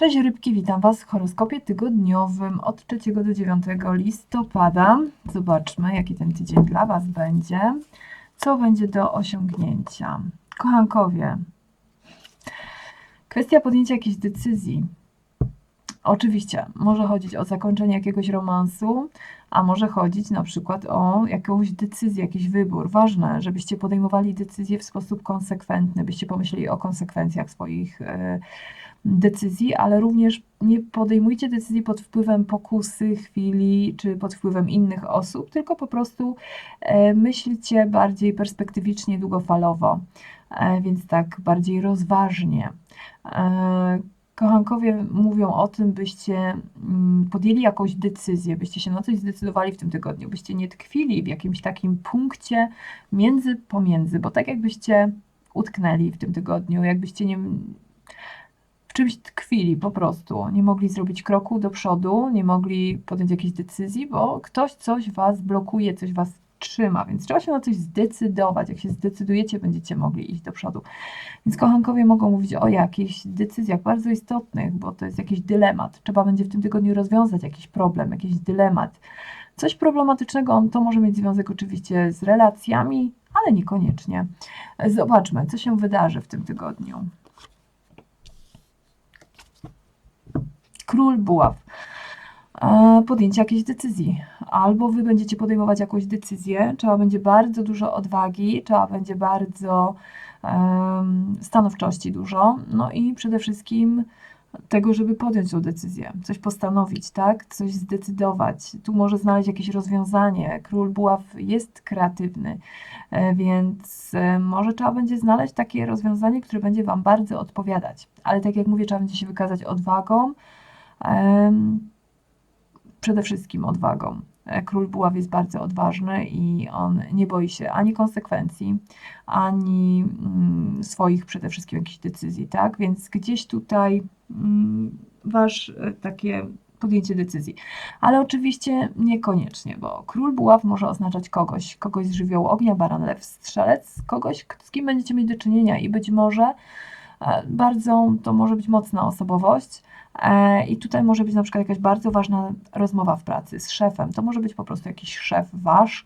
Cześć rybki, witam Was w horoskopie tygodniowym od 3 do 9 listopada. Zobaczmy, jaki ten tydzień dla Was będzie. Co będzie do osiągnięcia? Kochankowie, kwestia podjęcia jakiejś decyzji. Oczywiście, może chodzić o zakończenie jakiegoś romansu, a może chodzić na przykład o jakąś decyzję, jakiś wybór. Ważne, żebyście podejmowali decyzje w sposób konsekwentny, byście pomyśleli o konsekwencjach swoich e, decyzji, ale również nie podejmujcie decyzji pod wpływem pokusy, chwili czy pod wpływem innych osób, tylko po prostu e, myślcie bardziej perspektywicznie, długofalowo, e, więc tak bardziej rozważnie. Kochankowie mówią o tym, byście mm, podjęli jakąś decyzję, byście się na coś zdecydowali w tym tygodniu, byście nie tkwili w jakimś takim punkcie między pomiędzy, bo tak jakbyście utknęli w tym tygodniu, jakbyście nie w czymś tkwili po prostu. Nie mogli zrobić kroku do przodu, nie mogli podjąć jakiejś decyzji, bo ktoś coś was blokuje, coś was trzyma, więc trzeba się na coś zdecydować. Jak się zdecydujecie, będziecie mogli iść do przodu. Więc kochankowie mogą mówić o jakichś decyzjach bardzo istotnych, bo to jest jakiś dylemat. Trzeba będzie w tym tygodniu rozwiązać jakiś problem, jakiś dylemat. Coś problematycznego, to może mieć związek oczywiście z relacjami, ale niekoniecznie. Zobaczmy, co się wydarzy w tym tygodniu. Król Buław. E, podjęcie jakiejś decyzji. Albo wy będziecie podejmować jakąś decyzję, trzeba będzie bardzo dużo odwagi, trzeba będzie bardzo um, stanowczości dużo, no i przede wszystkim tego, żeby podjąć tą decyzję, coś postanowić, tak? Coś zdecydować. Tu może znaleźć jakieś rozwiązanie. Król Buław jest kreatywny, e, więc e, może trzeba będzie znaleźć takie rozwiązanie, które będzie Wam bardzo odpowiadać. Ale tak jak mówię, trzeba będzie się wykazać odwagą, przede wszystkim odwagą. E, król Buław jest bardzo odważny i on nie boi się ani konsekwencji, ani mm, swoich przede wszystkim jakichś decyzji, tak? Więc gdzieś tutaj mm, wasz e, takie podjęcie decyzji. Ale oczywiście niekoniecznie, bo król buław może oznaczać kogoś, kogoś z żywiołu ognia, baran, lew, strzelec, kogoś, z kim będziecie mieć do czynienia i być może e, bardzo to może być mocna osobowość, I tutaj może być na przykład jakaś bardzo ważna rozmowa w pracy z szefem. To może być po prostu jakiś szef wasz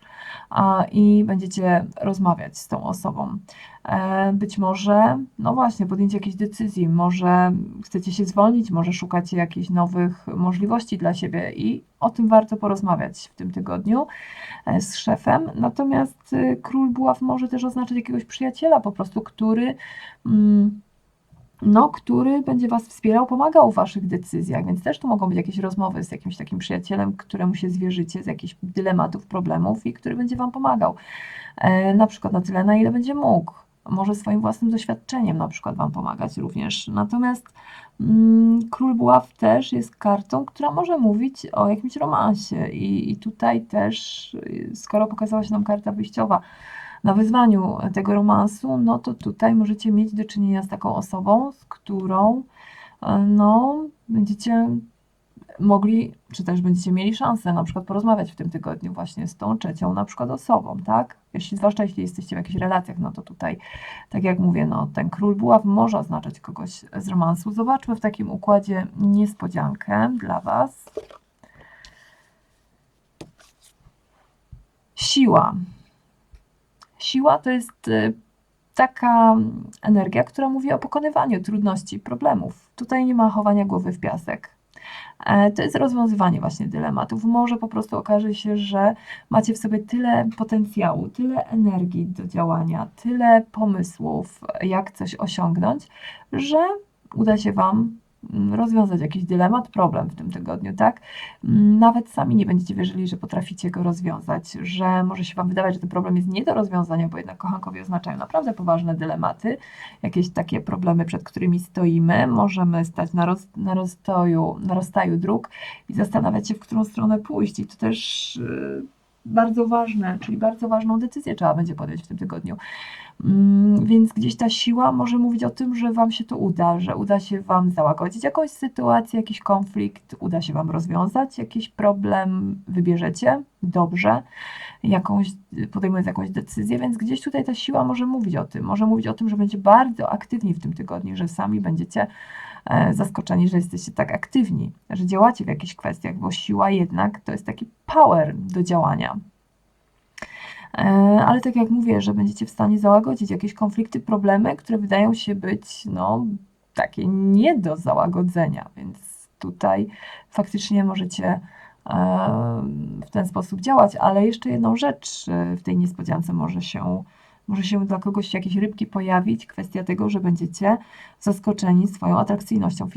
i będziecie rozmawiać z tą osobą. E, być może, no właśnie, podjęcie jakiejś decyzji, może chcecie się zwolnić, może szukacie jakichś nowych możliwości dla siebie i o tym warto porozmawiać w tym tygodniu e, z szefem. Natomiast y, król buław może też oznaczać jakiegoś przyjaciela po prostu, który. Mm, no, który będzie Was wspierał, pomagał w Waszych decyzjach, więc też tu mogą być jakieś rozmowy z jakimś takim przyjacielem, któremu się zwierzycie z jakichś dylematów, problemów i który będzie Wam pomagał. E, na przykład na tyle, na ile będzie mógł. Może swoim własnym doświadczeniem na przykład Wam pomagać również. Natomiast mm, Król Buław też jest kartą, która może mówić o jakimś romansie i, i tutaj też, y, skoro pokazała się nam karta wyjściowa, na wyzwaniu tego romansu, no to tutaj możecie mieć do czynienia z taką osobą, z którą e, no, będziecie mogli, czy też będziecie mieli szansę na przykład porozmawiać w tym tygodniu właśnie z tą trzecią na przykład osobą, tak? Jeśli, zwłaszcza jeśli jesteście w jakichś relacjach, no to tutaj, tak jak mówię, no ten król buław może oznaczać kogoś z romansu. Zobaczmy w takim układzie niespodziankę dla Was. Siła. Siła to jest y, taka energia, która mówi o pokonywaniu trudności, problemów. Tutaj nie ma chowania głowy w piasek. E, to jest rozwiązywanie właśnie dylematów. Może po prostu okaże się, że macie w sobie tyle potencjału, tyle energii do działania, tyle pomysłów, jak coś osiągnąć, że uda się Wam rozwiązać jakiś dylemat, problem w tym tygodniu, tak? Mm, nawet sami nie będziecie wierzyli, że potraficie go rozwiązać, że może się Wam wydawać, że ten problem jest nie do rozwiązania, bo jednak kochankowie oznaczają naprawdę poważne dylematy, jakieś takie problemy, przed którymi stoimy. Możemy stać na, roz, na, rozstoju, na rozstaju dróg i zastanawiać się, w którą stronę pójść. I to też yy, bardzo ważne, czyli bardzo ważną decyzję trzeba będzie podjąć w tym tygodniu. Mm, więc gdzieś ta siła może mówić o tym, że Wam się to uda, że uda się Wam załagodzić jakąś sytuację, jakiś konflikt, uda się Wam rozwiązać jakiś problem, wybierzecie dobrze, jakąś, podejmując jakąś decyzję, więc gdzieś tutaj ta siła może mówić o tym, może mówić o tym, że będzie bardzo aktywni w tym tygodniu, że sami będziecie e, zaskoczeni, że jesteście tak aktywni, że działacie w jakichś kwestiach, bo siła jednak to jest taki power do działania. E, Ale tak jak mówię, że będziecie w stanie załagodzić jakieś konflikty, problemy, które wydają się być no, takie nie do załagodzenia, więc tutaj faktycznie możecie e, w ten sposób działać, ale jeszcze jedną rzecz e, w tej niespodziance może się, może się dla kogoś jakieś rybki pojawić, kwestia tego, że będziecie zaskoczeni swoją atrakcyjnością,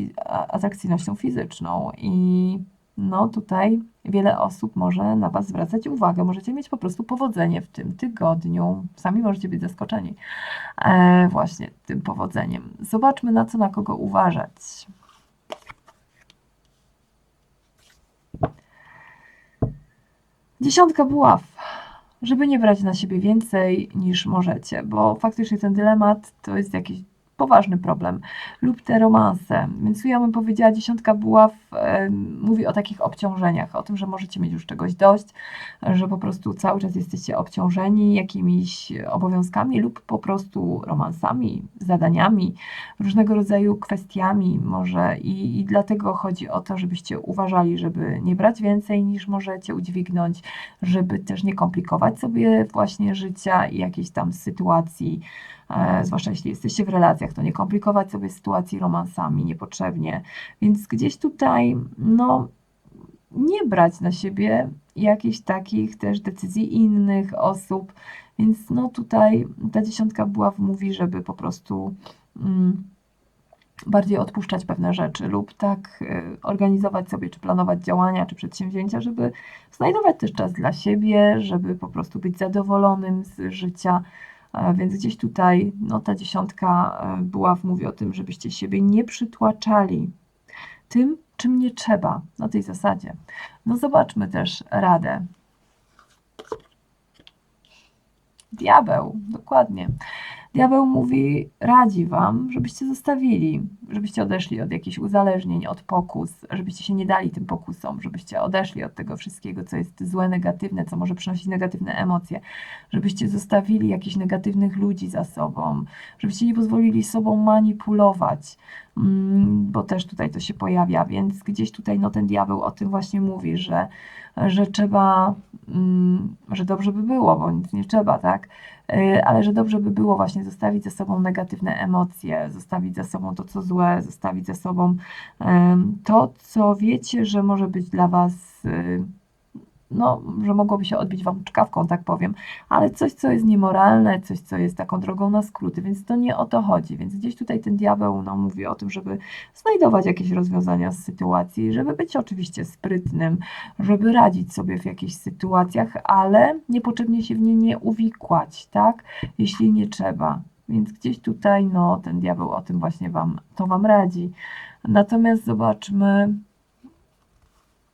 atrakcyjnością fizyczną. I no tutaj wiele osób może na Was zwracać uwagę. Możecie mieć po prostu powodzenie w tym tygodniu. Sami możecie być zaskoczeni e, właśnie tym powodzeniem. Zobaczmy, na co na kogo uważać. Dziesiątka buław. Żeby nie brać na siebie więcej niż możecie, bo faktycznie ten dylemat to jest jakiś poważny problem. Lub te romanse. Więc tu ja bym powiedziała, dziesiątka buław e, mówi o takich obciążeniach, o tym, że możecie mieć już czegoś dość, że po prostu cały czas jesteście obciążeni jakimiś obowiązkami lub po prostu romansami, zadaniami, różnego rodzaju kwestiami może i, i dlatego chodzi o to, żebyście uważali, żeby nie brać więcej niż możecie udźwignąć, żeby też nie komplikować sobie właśnie życia i jakiejś tam sytuacji, zwłaszcza jeśli jesteście w relacjach, to nie komplikować sobie sytuacji romansami niepotrzebnie, więc gdzieś tutaj, no, nie brać na siebie jakichś takich też decyzji innych osób, więc no tutaj ta dziesiątka buław mówi, żeby po prostu mm, bardziej odpuszczać pewne rzeczy lub tak y, organizować sobie, czy planować działania, czy przedsięwzięcia, żeby znajdować też czas dla siebie, żeby po prostu być zadowolonym z życia. Więc gdzieś tutaj no, ta dziesiątka e, buław mówi o tym, żebyście siebie nie przytłaczali tym, czym nie trzeba, na tej zasadzie. No zobaczmy też radę. Diabeł, dokładnie. Diabeł mówi, radzi wam, żebyście zostawili, żebyście odeszli od jakichś uzależnień, od pokus, żebyście się nie dali tym pokusom, żebyście odeszli od tego wszystkiego, co jest złe, negatywne, co może przynosić negatywne emocje, żebyście zostawili jakichś negatywnych ludzi za sobą, żebyście nie pozwolili sobą manipulować, mm, bo też tutaj to się pojawia, więc gdzieś tutaj no, ten diabeł o tym właśnie mówi, że, że trzeba, że dobrze by było, bo nic nie trzeba, tak? Y, ale że dobrze by było właśnie zostawić za sobą negatywne emocje, zostawić za sobą to, co złe, zostawić za sobą to, co wiecie, że może być dla Was, y, no, że mogłoby się odbić Wam czkawką, tak powiem, ale coś, co jest niemoralne, coś, co jest taką drogą na skróty, więc to nie o to chodzi. Więc gdzieś tutaj ten diabeł no, mówi o tym, żeby znajdować jakieś rozwiązania z sytuacji, żeby być oczywiście sprytnym, żeby radzić sobie w jakichś sytuacjach, ale niepotrzebnie się w nie nie uwikłać, tak? Jeśli nie trzeba. Więc gdzieś tutaj, no, ten diabeł o tym właśnie wam, to wam radzi. Natomiast zobaczmy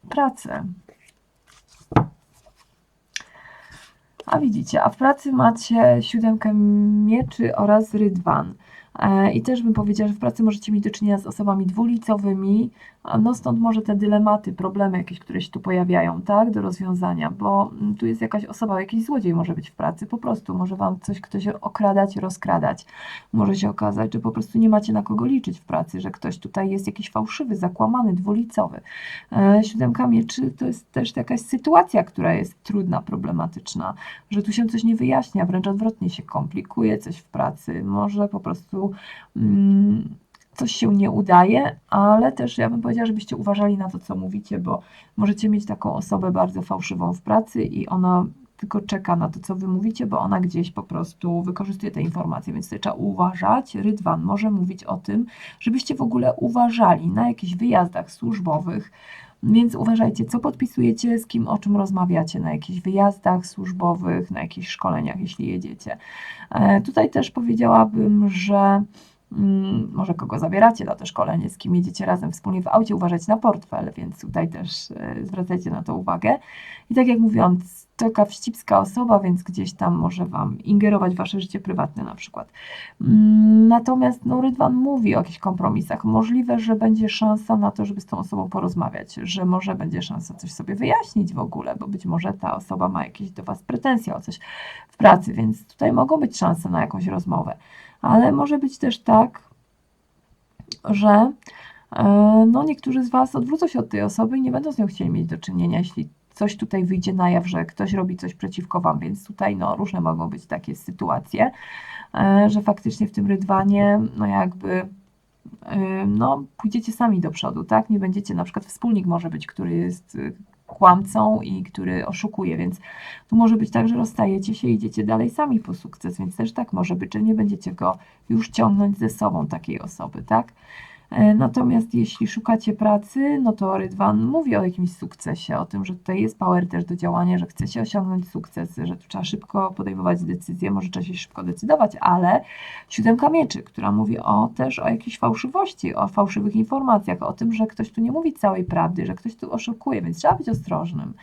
pracę. A widzicie, a w pracy macie siódemkę mieczy oraz rydwan. E, I też bym powiedziała, że w pracy możecie mieć do czynienia z osobami dwulicowymi, no stąd może te dylematy, problemy jakieś, które się tu pojawiają, tak, do rozwiązania, bo mm, tu jest jakaś osoba, jakiś złodziej może być w pracy, po prostu może Wam coś ktoś okradać, rozkradać. Może się okazać, że po prostu nie macie na kogo liczyć w pracy, że ktoś tutaj jest jakiś fałszywy, zakłamany, dwulicowy. E, Siódemka mieczy to jest też jakaś sytuacja, która jest trudna, problematyczna, że tu się coś nie wyjaśnia, wręcz odwrotnie się komplikuje coś w pracy, może po prostu mm, coś się nie udaje, ale też ja bym powiedziała, żebyście uważali na to, co mówicie, bo możecie mieć taką osobę bardzo fałszywą w pracy i ona tylko czeka na to, co wy mówicie, bo ona gdzieś po prostu wykorzystuje te informacje, więc tutaj trzeba uważać. Rydwan może mówić o tym, żebyście w ogóle uważali na jakichś wyjazdach służbowych, więc uważajcie, co podpisujecie, z kim, o czym rozmawiacie na jakichś wyjazdach służbowych, na jakichś szkoleniach, jeśli jedziecie. E, Tutaj też powiedziałabym, że mm, może kogo zabieracie na to szkolenie, z kim jedziecie razem wspólnie w aucie, uważajcie na portfel, więc tutaj też e, zwracajcie na to uwagę. I tak jak mówiłam, taka wścibska osoba, więc gdzieś tam może Wam ingerować w Wasze życie prywatne na przykład. Mm, Natomiast no, Rydwan mówi o jakichś kompromisach. Możliwe, że będzie szansa na to, żeby z tą osobą porozmawiać, że może będzie szansa coś sobie wyjaśnić w ogóle, bo być może ta osoba ma jakieś do Was pretensje o coś w pracy, więc tutaj mogą być szanse na jakąś rozmowę. Ale może być też tak, że E, no niektórzy z Was odwrócą się od tej osoby i nie będą z nią chcieli mieć do czynienia, jeśli coś tutaj wyjdzie na jaw, że ktoś robi coś przeciwko Wam, więc tutaj no różne mogą być takie sytuacje, e, że faktycznie w tym rydwanie no jakby e, no pójdziecie sami do przodu, tak? Nie będziecie, na przykład wspólnik może być, który jest y, kłamcą i który oszukuje, więc tu może być tak, że rozstajecie się i idziecie dalej sami po sukces, więc też tak może być, że nie będziecie go już ciągnąć ze sobą takiej osoby, tak? E, Natomiast jeśli szukacie pracy, no to Rydwan mówi o jakimś sukcesie, o tym, że tutaj jest power też do działania, że chcecie osiągnąć sukces, że tu trzeba szybko podejmować decyzje, może trzeba się szybko decydować, ale siódemka mieczy, która mówi o też o jakiejś fałszywości, o fałszywych informacjach, o tym, że ktoś tu nie mówi całej prawdy, że ktoś tu oszukuje, więc trzeba być ostrożnym.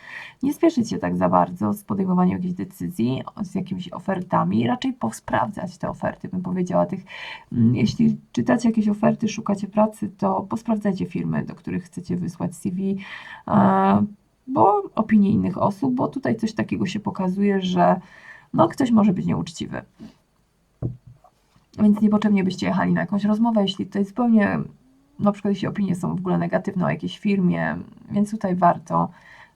Nie spieszyć się tak za bardzo z podejmowaniem jakichś decyzji, z jakimiś ofertami, raczej posprawdzać te oferty, bym powiedziała tych, mm, jeśli czytacie jakieś oferty, szukacie pracy, to posprawdzajcie firmy, do których chcecie wysłać CV, e, bo opinie innych osób, bo tutaj coś takiego się pokazuje, że no, ktoś może być nieuczciwy. Więc niepotrzebnie byście jechali na jakąś rozmowę, jeśli to jest zupełnie, na przykład jeśli opinie są w ogóle negatywne o jakiejś firmie, więc tutaj warto,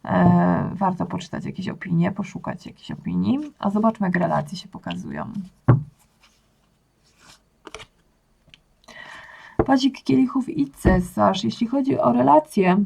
e, warto poczytać jakieś opinie, poszukać jakichś opinii, a zobaczmy jak relacje się pokazują. Pazik kielichów i cesarz. Jeśli chodzi o relacje,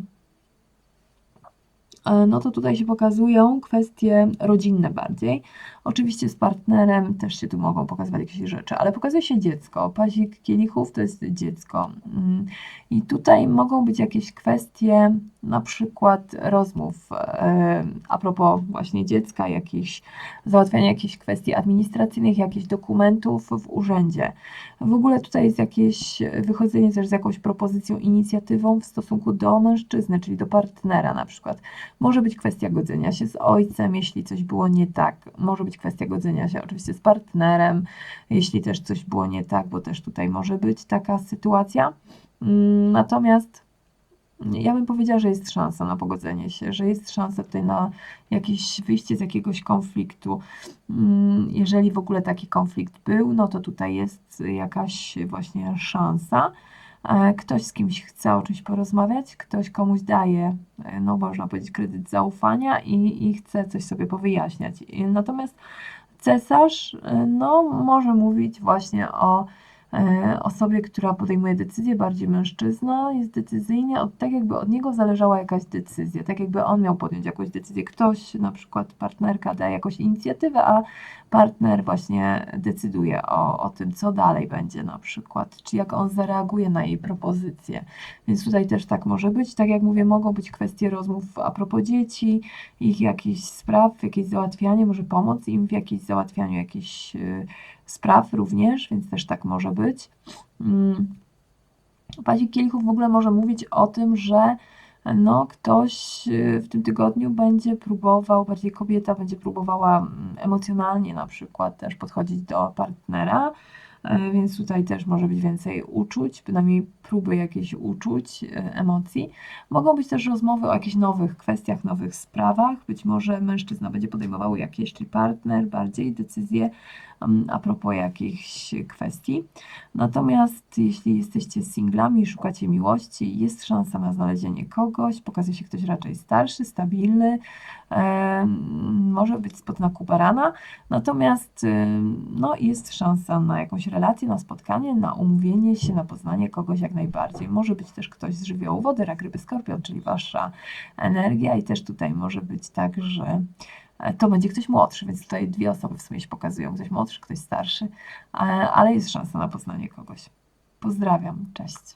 e, no to tutaj się pokazują kwestie rodzinne bardziej. Oczywiście z partnerem też się tu mogą pokazywać jakieś rzeczy, ale pokazuje się dziecko. Pazik kielichów to jest dziecko. Mm, I tutaj mogą być jakieś kwestie, na przykład rozmów e, a propos właśnie dziecka, jakichś załatwiania jakichś kwestii administracyjnych, jakichś dokumentów w urzędzie. W ogóle tutaj jest jakieś wychodzenie też z jakąś propozycją, inicjatywą w stosunku do mężczyzny, czyli do partnera na przykład. Może być kwestia godzenia się z ojcem, jeśli coś było nie tak. Może być kwestia godzenia się oczywiście z partnerem, jeśli też coś było nie tak, bo też tutaj może być taka sytuacja. Mm, Natomiast ja bym powiedziała, że jest szansa na pogodzenie się, że jest szansa tutaj na jakieś wyjście z jakiegoś konfliktu. Mm, Jeżeli w ogóle taki konflikt był, no to tutaj jest jakaś właśnie szansa. E, Ktoś z kimś chce o czymś porozmawiać, ktoś komuś daje, e, no można powiedzieć, kredyt zaufania i, i chce coś sobie powyjaśniać. Natomiast cesarz, e, no może mówić właśnie o osobie, która podejmuje decyzję, bardziej mężczyzna, jest decyzyjnie, od, tak jakby od niego zależała jakaś decyzja, tak jakby on miał podjąć jakąś decyzję. Ktoś, na przykład partnerka daje jakąś inicjatywę, a partner właśnie decyduje o, o tym, co dalej będzie na przykład, czy jak on zareaguje na jej propozycję. Więc tutaj też tak może być. Tak jak mówię, mogą być kwestie rozmów a propos dzieci, ich jakichś spraw, jakieś załatwianie, może pomóc im w jakimś załatwianiu jakichś y, spraw również, więc też tak może być. Mm. Pazik kielichów w ogóle może mówić o tym, że no, ktoś y, w tym tygodniu będzie próbował, bardziej kobieta będzie próbowała mm, emocjonalnie na przykład też podchodzić do partnera, e, więc tutaj też może być więcej uczuć, bynajmniej próby jakichś uczuć, e, emocji. Mogą być też rozmowy o jakichś nowych kwestiach, nowych sprawach. Być może mężczyzna będzie podejmował jakieś, czy partner bardziej decyzje mm, a propos jakichś kwestii. Natomiast jeśli jesteście singlami szukacie miłości, jest szansa na znalezienie kogoś. Pokazuje się ktoś raczej starszy, stabilny, może być spod znaku barana. Natomiast no, jest szansa na jakąś relację, na spotkanie, na umówienie się, na poznanie kogoś jak najbardziej. Może być też ktoś z żywiołu wody, rak, ryby, skorpion, czyli wasza energia i też tutaj może być tak, że e, to będzie ktoś młodszy, więc tutaj dwie osoby w sumie się pokazują, ktoś młodszy, ktoś starszy, e, ale jest szansa na poznanie kogoś. Pozdrawiam, cześć.